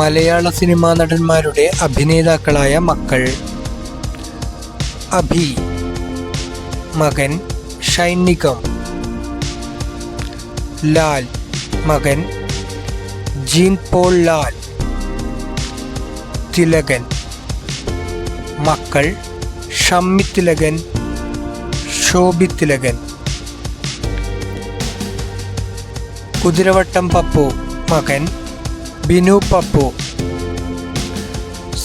മലയാള cinema നടന്മാരുടെ അഭിനേതാക്കളായ മക്കൾ. അഭി മകൻ ഷൈനികം ലാൽ മകൻ ജീൻ പോൾ ലാൽ. തിലകൻ മക്കൾ ഷമ്മി തിലകൻ ശോഭി തിലകൻ. കുതിരവട്ടം പപ്പു മകൻ ബിനു പപ്പു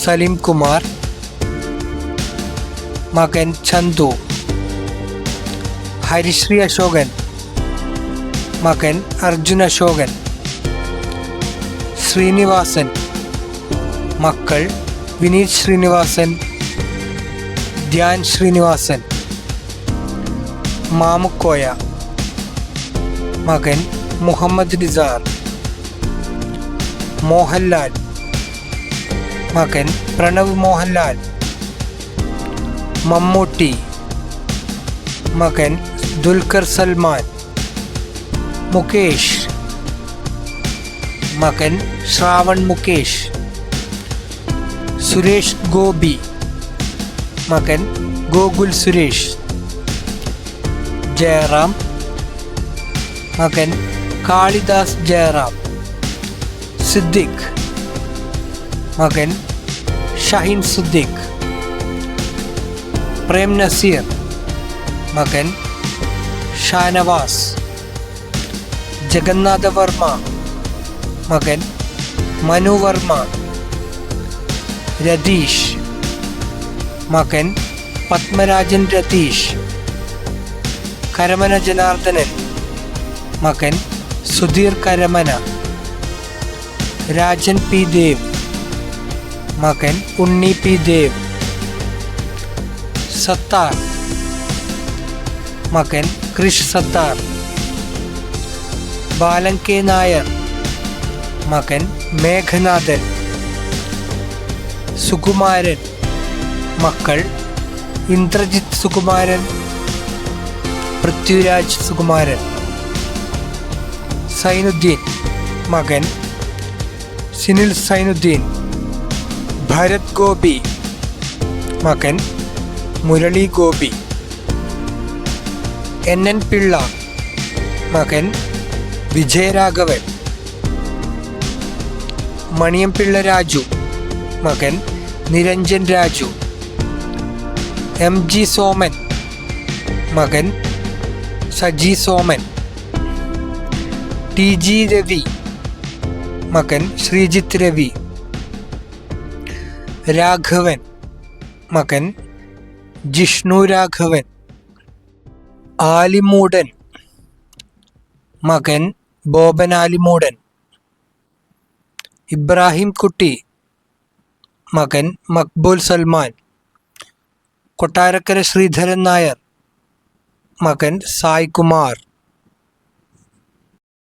സലിം കുമാർ മകൻ ചന്തു ഹരിശ്രീ അശോകൻ മകൻ അർജുൻ അശോകൻ ശ്രീനിവാസൻ മക്കൾ വിനീത് ശ്രീനിവാസൻ ധ്യാൻ ശ്രീനിവാസൻ മാമുക്കോയ മകൻ മുഹമ്മദ് നിസാർ. മോഹൻലാൽ. മകൻ പ്രണവ് മോഹൻലാൽ. മമ്മൂട്ടി. മകൻ ദുൽഖർ സൽമാൻ. മുകേഷ്. മകൻ ശ്രാവൺ മുകേഷ്. സുരേഷ് ഗോപി. മകൻ ഗോകുൽ സുരേഷ്. ജയറാം. മകൻ കാളിദാസ് ജയറാം. സിദ്ദിഖ്. മകൻ ഷഹീൻ സിദ്ദിഖ്. പ്രേം നസീർ. മകൻ ഷാനവാസ്. ജഗന്നാഥ വർമ്മ. മകൻ മനു വർമ്മ. രതീഷ്. മകൻ പത്മരാജൻ രതീഷ്. കരമന ജനാർദ്ദനൻ. മകൻ സുധീർ കരമന. രാജൻ പി ദേവ്. മകൻ ഉണ്ണി പി ദേവ്. സത്താർ. മകൻ കൃഷ് സത്താർ. ബാലൻ കെ നായർ. മകൻ മേഘനാഥൻ. സുകുമാരൻ. മക്കൾ ഇന്ദ്രജിത്ത് സുകുമാരൻ. പൃഥ്വിരാജ് സുകുമാരൻ. സൈനുദ്ദീൻ. മകൻ സിനിൽ സൈനുദ്ദീൻ ഭരത് ഗോപി മകൻ മുരളി ഗോപി എൻ എൻ പിള്ള മകൻ വിജയരാഘവൻ മണിയംപിള്ള രാജു മകൻ നിരഞ്ജൻ രാജു എം ജി സോമൻ മകൻ സജി സോമൻ ടി ജി രവി മകൻ ശ്രീജിത്ത് രവി. രാഘവൻ. മകൻ ജിഷ്ണു രാഘവൻ. ആലിമൂടൻ. മകൻ ബോബൻ ആലിമൂടൻ. ഇബ്രാഹിം കുട്ടി. മകൻ മക്ബൂൽ സൽമാൻ. കൊട്ടാരക്കര ശ്രീധരൻ നായർ. മകൻ സായ് കുമാർ